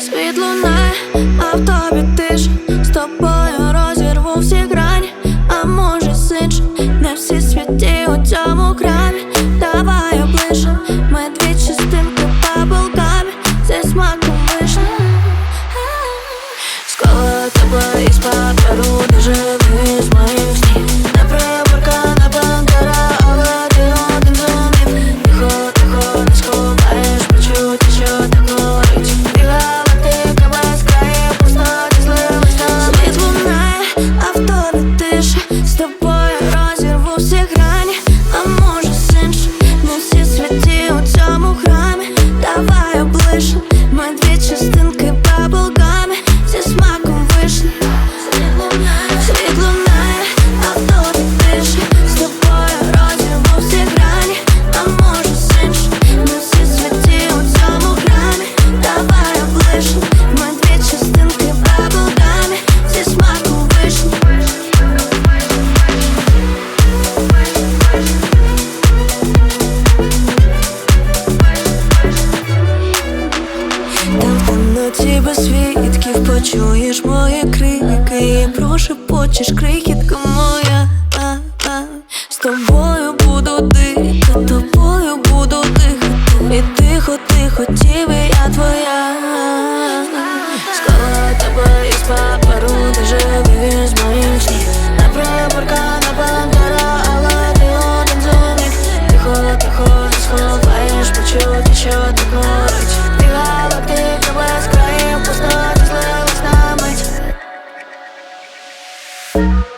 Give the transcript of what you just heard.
Світ лунає, а в тобі тобою розірву всі грані, а може синч Не всі святі у цьому храмі Давай облише, ми дві частинки баблгамі Зі смаком вишні Склала тебе із паперу, де живи в темноті без свідків почуєш мої крики. І прошепочеш крихітка моя. З тобою буду дихати, тобою буду дихати. І тихо, тихо, тіви я твоя. Скоро тебе із паперу, де живі Thank